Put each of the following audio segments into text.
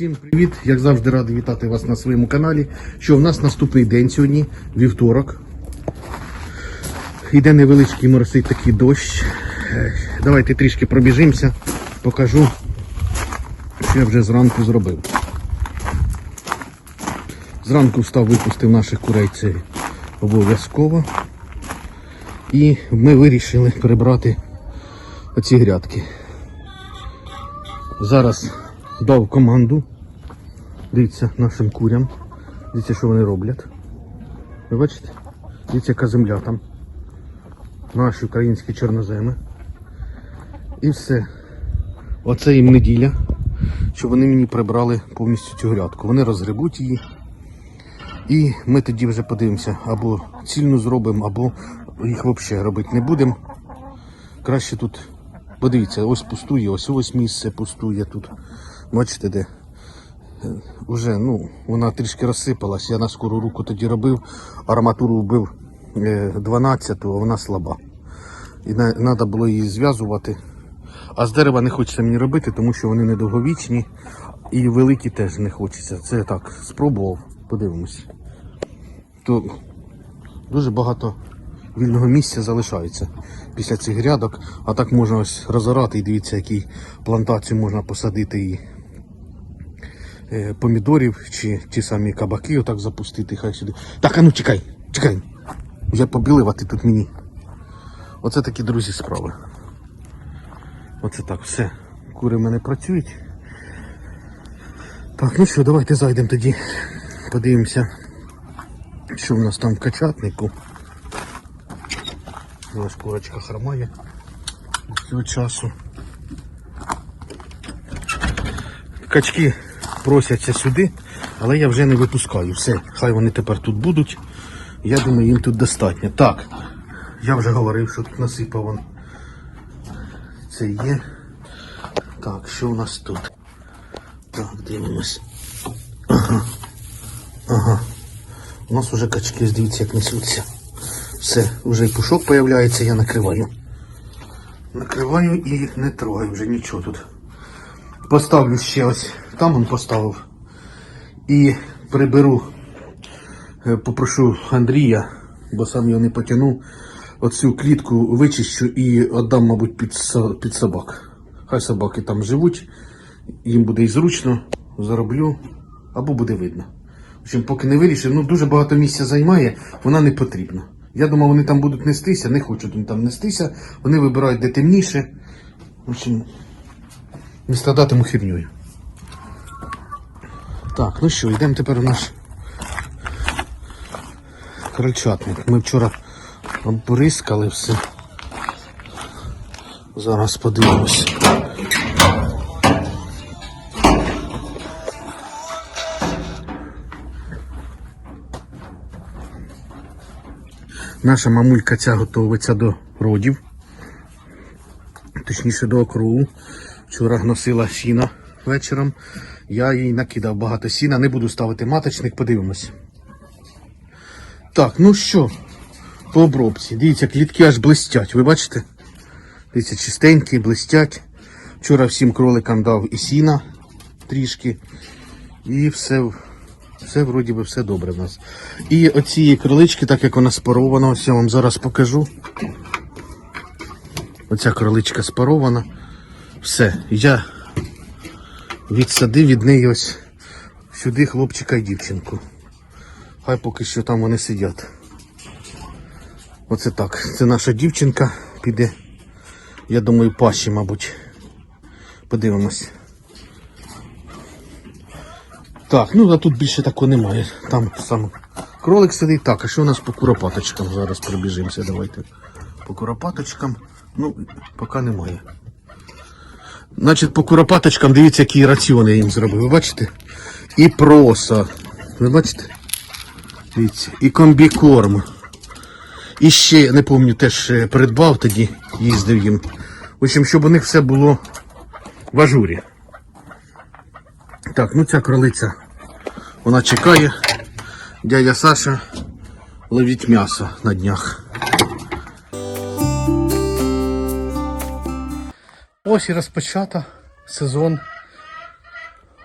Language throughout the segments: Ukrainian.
Всім привіт! Як завжди радий вітати вас на своєму каналі. Що в нас наступний день сьогодні, вівторок. Йде невеличкий моросить такий дощ. Давайте трішки пробіжимося, покажу, що я вже зранку зробив. Зранку встав, випустив наших курей, обов'язково. І ми вирішили прибрати оці грядки. Зараз дав команду. Дивіться нашим курям. Дивіться, що вони роблять. Ви бачите? Дивіться, яка земля там. Наші українські чорноземи. І все. Оце їм неділя, що вони мені прибрали повністю цю грядку. Вони розгребуть її. І ми тоді вже подивимося, або цільну зробимо, або їх взагалі робити не будемо. Краще тут, подивіться, ось пустує, ось ось місце пустує тут. Бачите де? Е, Уже, ну, вона трішки розсипалась, я на скору руку тоді робив, арматуру вбив 12-ту, а вона слаба. І треба було її зв'язувати. А з дерева не хочеться мені робити, тому що вони недовговічні і великі теж не хочеться. Це я так спробував, подивимось. То дуже багато вільного місця залишається після цих грядок, а так можна ось розорати і дивіться, які плантацію можна посадити і е, помідорів чи ті самі кабаки отак запустити, хай сюди. Так, а ну чекай, чекай. Я побілив, а ти тут мені. Оце такі друзі справи. Оце так, все. Кури в мене працюють. Так, ну що, давайте зайдемо тоді. Подивимося, що в нас там в качатнику. Ось курочка хромає цього часу. Качки просяться сюди, але я вже не випускаю. Все, хай вони тепер тут будуть. Я думаю, їм тут достатньо. Так, я вже говорив, що тут насипав он. Це є. Так, що у нас тут? Так, дивимось. Ага. Ага. У нас вже качки, дивіться, як несуться. Все, вже і пушок появляється, я накриваю. Накриваю і не трогаю вже нічого тут. Поставлю ще ось, там он поставив. І приберу, е, попрошу Андрія, бо сам його не потягнув. Оцю клітку вичищу і віддам, мабуть, під, під собак. Хай собаки там живуть, їм буде і зручно, зароблю, або буде видно. В общем, поки не вирішив, ну дуже багато місця займає, вона не потрібна. Я думав, вони там будуть нестися, не хочуть вони там нестися, вони вибирають де темніше. В общем, не страдатиму хернюю. Так, ну що, йдемо тепер в наш крольчатник. Ми вчора обрискали все. Зараз подивимось. Наша мамулька ця готується до родів, точніше до округу. Вчора носила сіна вечором. Я їй накидав багато сіна, не буду ставити маточник, подивимось. Так, ну що, по обробці. Дивіться, клітки аж блистять, ви бачите? Дивіться, чистенькі, блистять. Вчора всім кроликам дав і сіна трішки. І все, все вроді би все добре в нас. І оці кролички, так як вона спарована, ось я вам зараз покажу. Оця кроличка спарована. Все, я відсадив від неї ось сюди хлопчика і дівчинку. Хай поки що там вони сидять. Оце так. Це наша дівчинка піде. Я думаю, пащі, мабуть. Подивимось. Так, ну а тут більше такого немає. Там сам кролик сидить. Так, а що у нас по куропаточкам? Зараз пробіжимося, давайте. По куропаточкам. Ну, поки немає. Значить, по куропаточкам, дивіться, які раціони я їм зробив. Ви бачите? І проса. Ви бачите? Дивіться, і комбікорм. І ще, не пам'ятаю, теж е, придбав тоді, їздив їм. В общем, щоб у них все було в ажурі. Так, ну ця кролиця, вона чекає. Дядя Саша ловить м'ясо на днях. Ось і розпочата сезон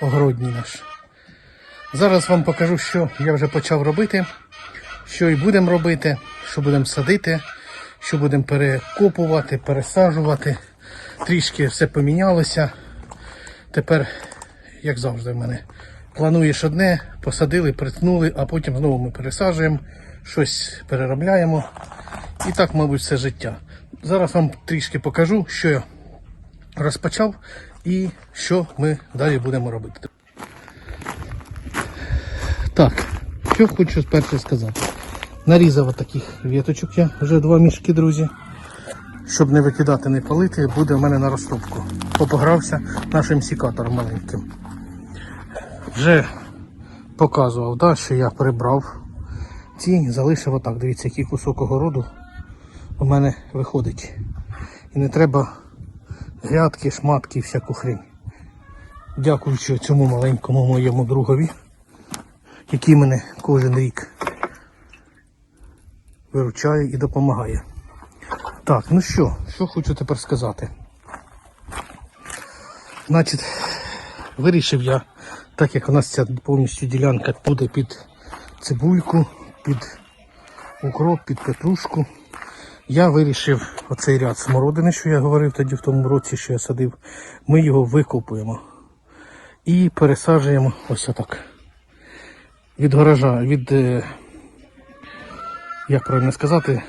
огородній наш. Зараз вам покажу, що я вже почав робити, що і будемо робити, що будемо садити, що будемо перекопувати, пересаджувати. Трішки все помінялося. Тепер, як завжди, в мене плануєш одне, посадили, притнули, а потім знову ми пересаджуємо, щось переробляємо. І так, мабуть, все життя. Зараз вам трішки покажу, що я розпочав і що ми далі будемо робити. Так, що хочу спершу сказати. Нарізав таких віточок я вже два мішки, друзі. Щоб не викидати, не палити, буде в мене на розтопку. Попогрався нашим сікатором маленьким. Вже показував, да, що я прибрав ці, залишив отак. Дивіться, який кусок огороду у мене виходить. І не треба грядки, шматки, і всяку хрень. Дякуючи цьому маленькому моєму другові, який мене кожен рік виручає і допомагає. Так, ну що, що хочу тепер сказати. Значить, вирішив я, так як у нас ця повністю ділянка буде під цибульку, під укроп, під петрушку. Я вирішив оцей ряд смородини, що я говорив тоді в тому році, що я садив, ми його викопуємо і пересаджуємо ось отак. Від гаража, від, е, як правильно сказати,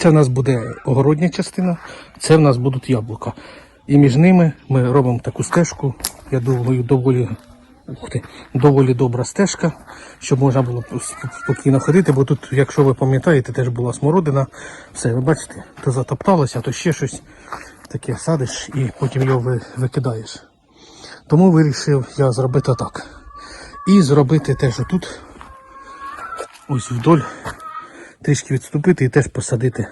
це в нас буде огородня частина, це в нас будуть яблука. І між ними ми робимо таку стежку, я думаю, доволі, ух ти, доволі добра стежка, щоб можна було спокійно ходити, бо тут, якщо ви пам'ятаєте, теж була смородина. Все, ви бачите, то затопталося, то ще щось таке садиш і потім його викидаєш. Тому вирішив я зробити так. І зробити теж отут, ось вдоль, трішки відступити і теж посадити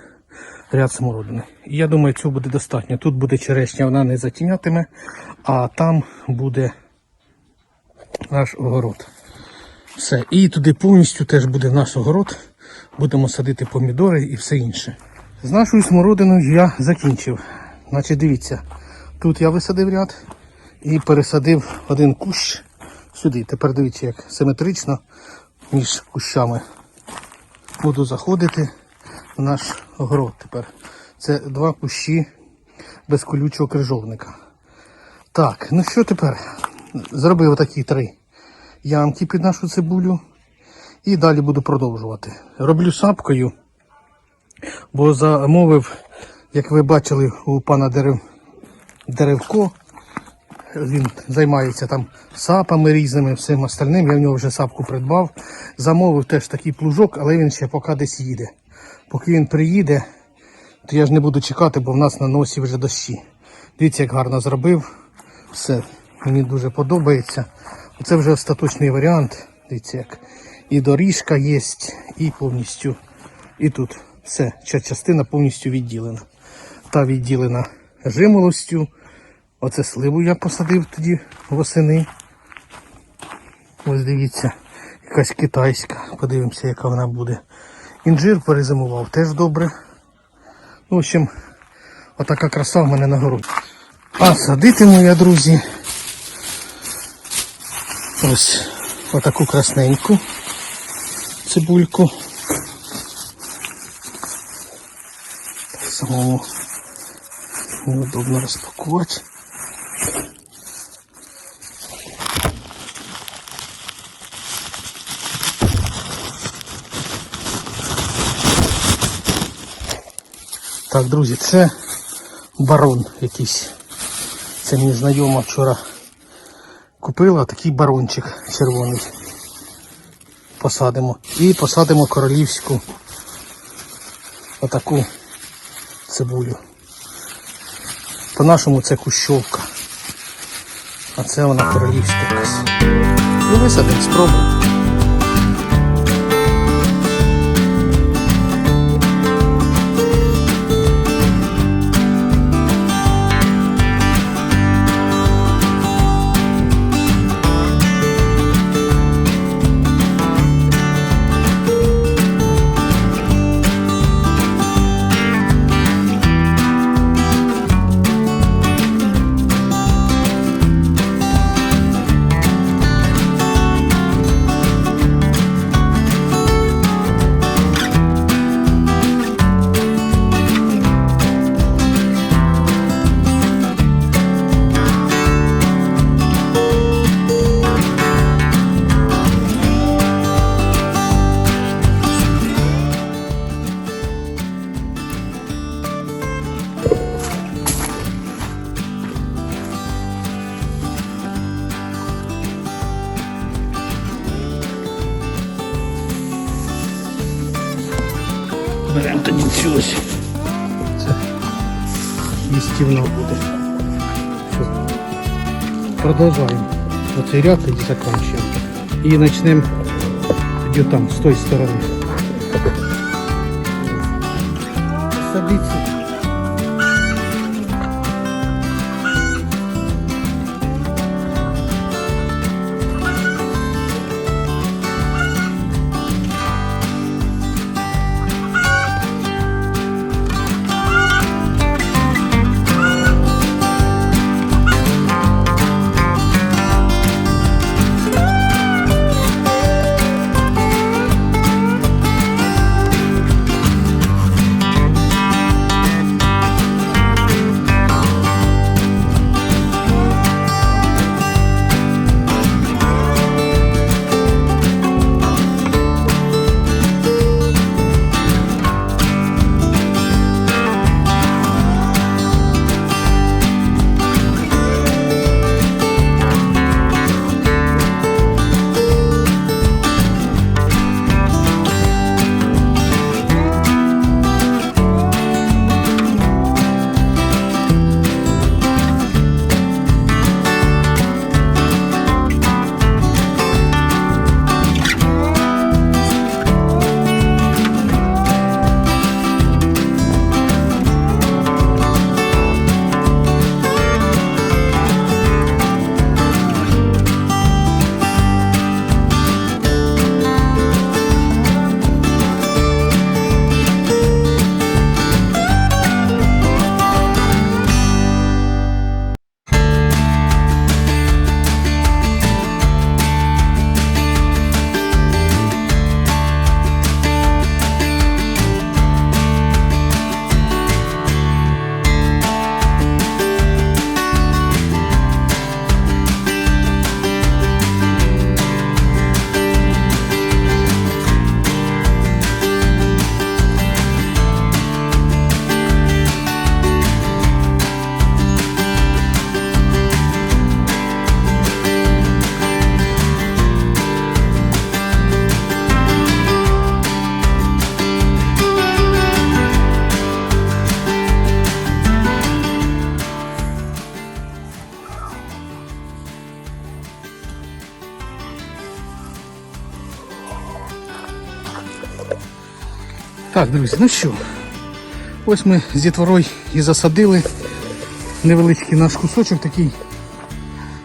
ряд смородини. І я думаю, цього буде достатньо. Тут буде черешня, вона не затінятиме, а там буде наш огород. Все. І туди повністю теж буде наш огород. Будемо садити помідори і все інше. З нашою смородиною я закінчив. Значить, дивіться, тут я висадив ряд і пересадив один кущ сюди. Тепер дивіться, як симетрично між кущами буду заходити в наш огород тепер. Це два кущі безколючого крижовника. Так, ну що тепер? Зробив отакі три ямки під нашу цибулю. І далі буду продовжувати. Роблю сапкою, бо замовив, як ви бачили, у пана дерев... Деревко. Він займається там сапами різними, всім остальним. Я в нього вже сапку придбав. Замовив теж такий плужок, але він ще поки десь їде. Поки він приїде, то я ж не буду чекати, бо в нас на носі вже дощі. Дивіться, як гарно зробив. Все, мені дуже подобається. Оце вже остаточний варіант. Дивіться, як і доріжка є, і повністю. І тут все, ця частина повністю відділена. Та відділена жимолостю. Оце сливу я посадив тоді восени. Ось дивіться, якась китайська. Подивимося, яка вона буде. Інжир перезимував теж добре. В общем, отака краса в мене на городі. А садитиму я, друзі. Ось отаку красненьку цибульку. Так самому неудобно розпакувати. Так, друзі, це барон якийсь. Це мені знайома вчора купила такий барончик червоний. Посадимо. І посадимо королівську отаку цибулю. По-нашому це кущовка. А це вона королівська якась. Ну висадимо, спробуємо. ось. Це їстівно буде. Все. Продовжуємо. Оцей ряд і закінчуємо. І почнемо тоді там, з тої сторони. Садиться. Друзі, ну що, ось ми з дітворою і засадили невеличкий наш кусочок такий.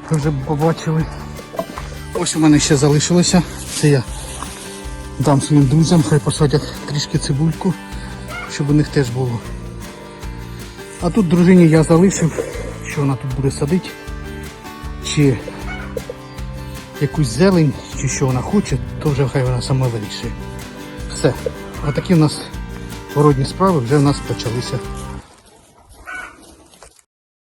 Ви вже побачили. Ось у мене ще залишилося. Це я дам своїм друзям, хай посадять трішки цибульку, щоб у них теж було. А тут дружині я залишив, що вона тут буде садити. Чи якусь зелень, чи що вона хоче, то вже хай вона сама вирішує. Все. Отакі в нас городні справи вже в нас почалися